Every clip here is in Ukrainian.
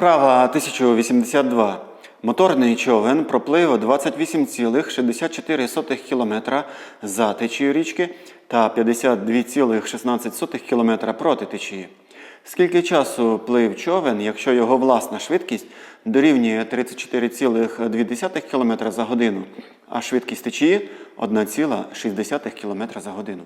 Вправа 1082. Моторний човен проплив 28,64 км за течією річки та 52,16 км проти течії. Скільки часу плив човен, якщо його власна швидкість дорівнює 34,2 км за годину, а швидкість течії 1,6 км за годину?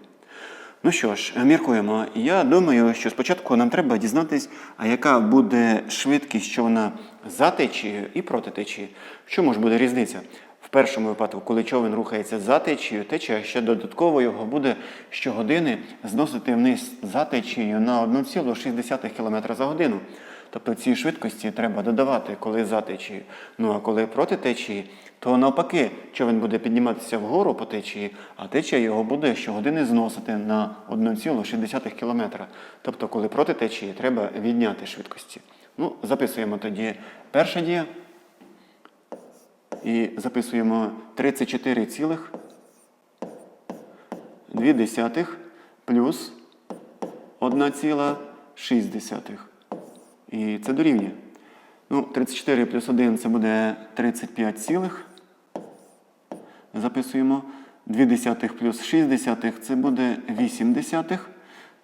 Ну що ж, міркуємо. Я думаю, що спочатку нам треба дізнатись, а яка буде швидкість човна за течією і проти течії. Чому ж буде різниця? В першому випадку, коли човен рухається за течією, течія ще додатково його буде щогодини зносити вниз за течією на 1,6 км за годину. Тобто ці швидкості треба додавати, коли за течією. Ну а коли проти течії, то навпаки, човен буде підніматися вгору по течії, а течія його буде щогодини зносити на 1,6 км. Тобто, коли проти течії, треба відняти швидкості. Ну, записуємо тоді перша дія. І записуємо 34,2 плюс 1,6. І це дорівнює. Ну, 34 плюс 1 це буде 35 цілих. Записуємо. 2 десятих плюс 6 десятих це буде 8 десятих.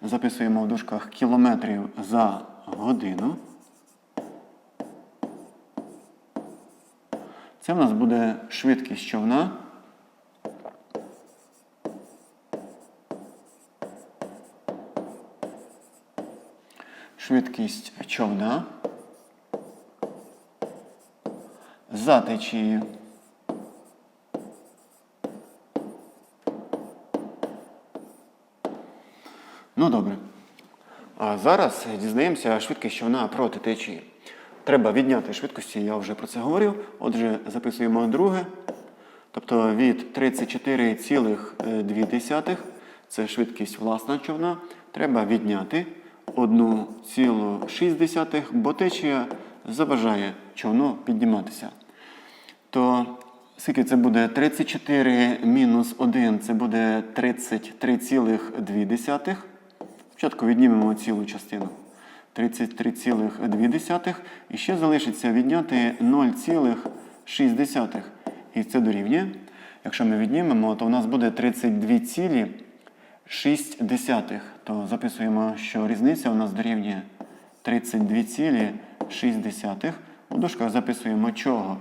Записуємо в дужках кілометрів за годину. Це в нас буде швидкість човна. Швидкість човна за течією. Ну добре. А зараз дізнаємося швидкість човна проти течії. Треба відняти швидкості, я вже про це говорив. Отже, записуємо друге. Тобто від 34,2 це швидкість власна човна. Треба відняти 1,6, бо течія заважає човну підніматися. То скільки це буде? 34 мінус 1 це буде 33,2. Спочатку віднімемо цілу частину. 33,2. І ще залишиться відняти 0,6. І це дорівнює. Якщо ми віднімемо, то у нас буде 32,6. То записуємо, що різниця у нас дорівнює 32,6. У дужках записуємо чого?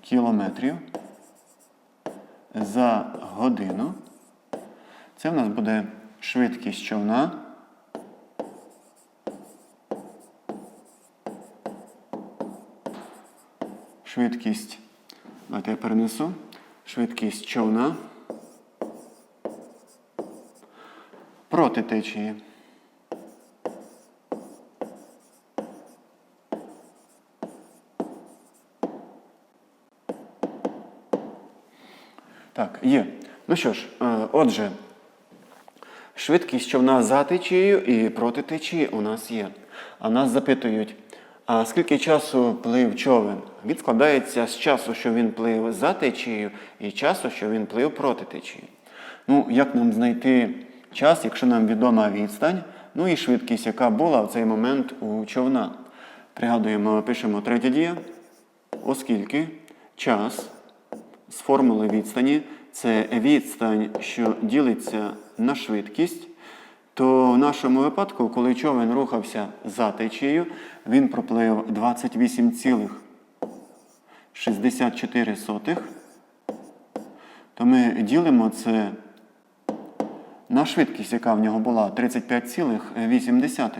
Кілометрів за годину. Це в нас буде швидкість човна. Швидкість, давайте я перенесу. Швидкість човна проти течії. Так, є. Ну що ж, е, отже, швидкість човна за течією і проти течії у нас є. А нас запитують, а скільки часу плив човен? Він складається з часу, що він плив за течією, і часу, що він плив проти течії. Ну, як нам знайти час, якщо нам відома відстань, ну і швидкість, яка була в цей момент у човна? Пригадуємо, пишемо третя дія, оскільки час з формули відстані це відстань, що ділиться на швидкість, то в нашому випадку, коли човен рухався за течією, він проплив 28,64, то ми ділимо це на швидкість, яка в нього була 35,8.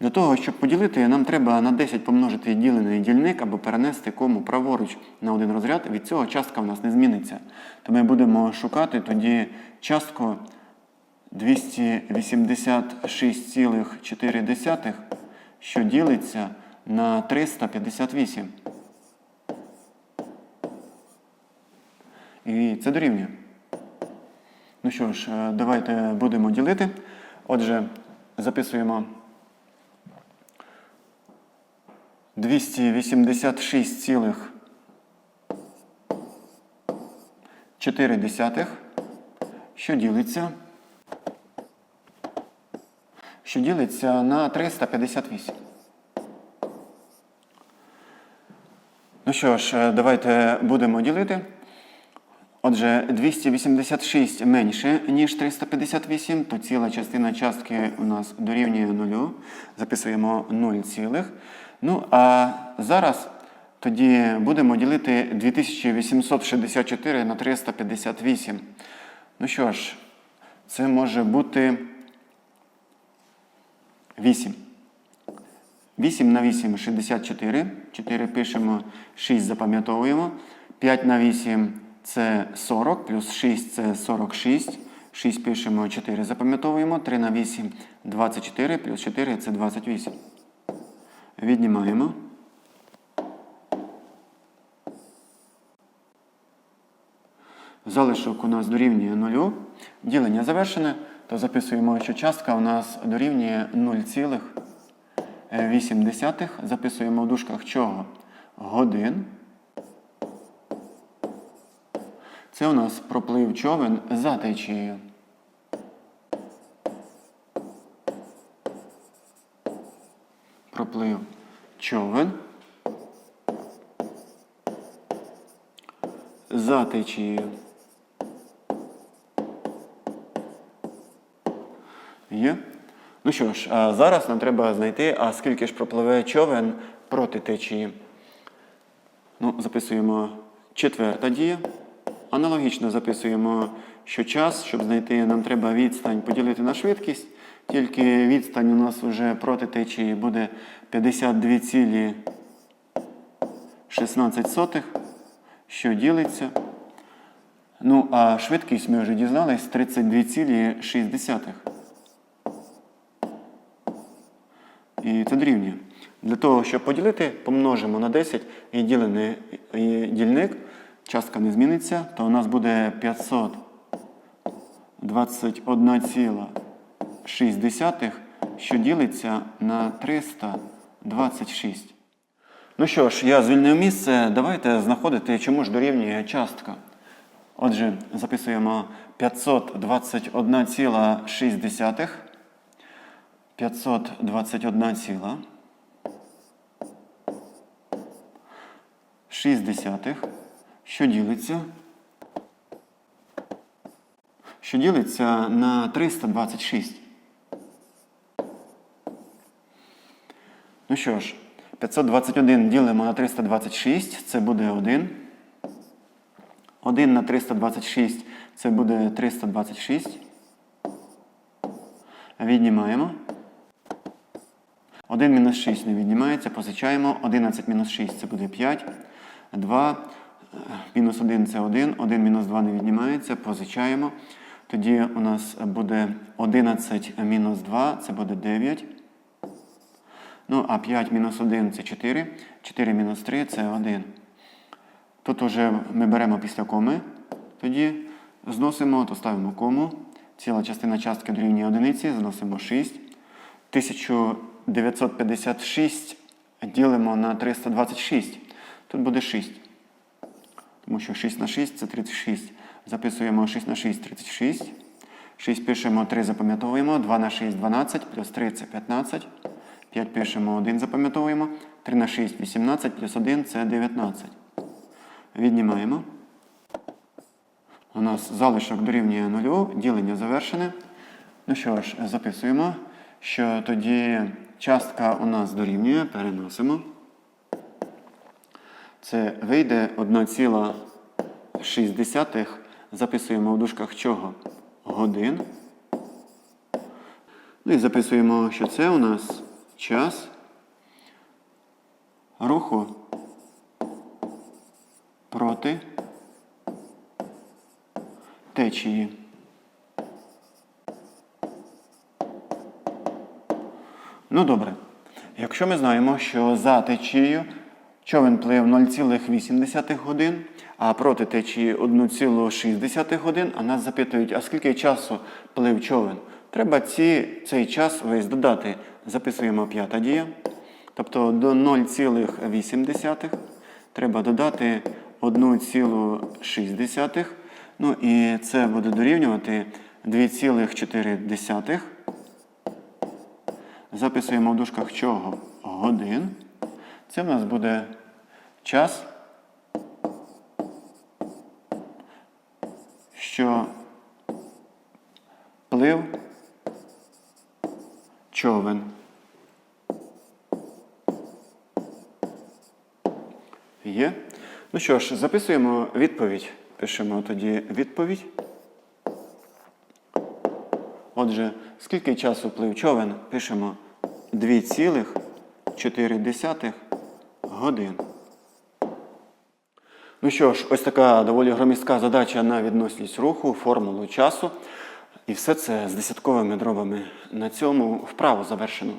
Для того, щоб поділити, нам треба на 10 помножити ділений дільник або перенести кому праворуч на один розряд. Від цього частка в нас не зміниться. То ми будемо шукати тоді частку 286,4, що ділиться на 358. І це дорівнює. Ну що ж, е, давайте будемо ділити. Отже, записуємо 286,4, що ділиться. що ділиться на 358. Ну що ж, е, давайте будемо ділити. Отже, 286 менше, ніж 358, то ціла частина частки у нас дорівнює 0. Записуємо 0 цілих. Ну, а зараз тоді будемо ділити 2864 на 358. Ну що ж, це може бути 8. 8 на 8 64. 4 пишемо, 6 запам'ятовуємо. 5 на 8 це 40, плюс 6 це 46. 6 пишемо, 4 запам'ятовуємо. 3 на 8 24, плюс 4 це 28. Віднімаємо. Залишок у нас дорівнює 0. Ділення завершене, то записуємо, що частка у нас дорівнює 0,8. Записуємо в дужках чого? Годин. Це у нас проплив човен за течією. Проплив човен за течією. Є? Ну що ж, а зараз нам треба знайти, а скільки ж пропливе човен проти течії. Ну, записуємо четверта дія. Аналогічно записуємо, що час, щоб знайти, нам треба відстань поділити на швидкість. Тільки відстань у нас вже проти течії буде 52,16, що ділиться. Ну, а швидкість ми вже дізнались 32,6. І це дорівнює. Для того, щоб поділити, помножимо на 10 і ділений дільник, частка не зміниться, то у нас буде 521,6, що ділиться на 326. Ну що ж, я звільнив місце. Давайте знаходити, чому ж дорівнює частка. Отже, записуємо 521,6. 521 ціла. 6 десятих, що ділиться, що ділиться на 326. Ну що ж, 521 ділимо на 326, це буде 1. 1 на 326 це буде 326. Віднімаємо. 1 мінус 6 не віднімається, позичаємо. 11 мінус 6 це буде 5. 2. Мінус 1 це 1. 1 мінус 2 не віднімається, позичаємо. Тоді у нас буде 11 мінус 2, це буде 9. Ну, а 5 мінус 1 це 4. 4 мінус 3 це 1. Тут уже ми беремо після коми. Тоді зносимо, то ставимо кому. Ціла частина частки дорівнює одиниці, зносимо 6. 1956 ділимо на 326. Тут буде 6. Тому що 6 на 6 це 36. Записуємо 6 на 6 36. 6 пишемо 3 запам'ятовуємо. 2 на 6 12, плюс 3 це 15. 5 пишемо 1 запам'ятовуємо. 3 на 6 18, плюс 1 це 19. Віднімаємо. У нас залишок дорівнює 0, ділення завершене. Ну що ж, записуємо, що тоді частка у нас дорівнює, переносимо. Це вийде 1,6. Записуємо в дужках чого? Годин. Ну і записуємо, що це у нас час руху проти течії. Ну добре. Якщо ми знаємо, що за течією човен плив 0,8 годин, а проти течії 1,6 годин, а нас запитують, а скільки часу плив човен? Треба ці, цей час весь додати. Записуємо п'ята дія. Тобто до 0,8 треба додати 1,6. Ну і це буде дорівнювати 2,4 Записуємо в дужках чого годин. Це в нас буде час, що плив човен. Є. Ну що ж, записуємо відповідь. Пишемо тоді відповідь. Отже, скільки часу плив човен? Пишемо 2,4 годин. Ну що ж, ось така доволі громістка задача на відносність руху, формулу часу. І все це з десятковими дробами. На цьому вправу завершено.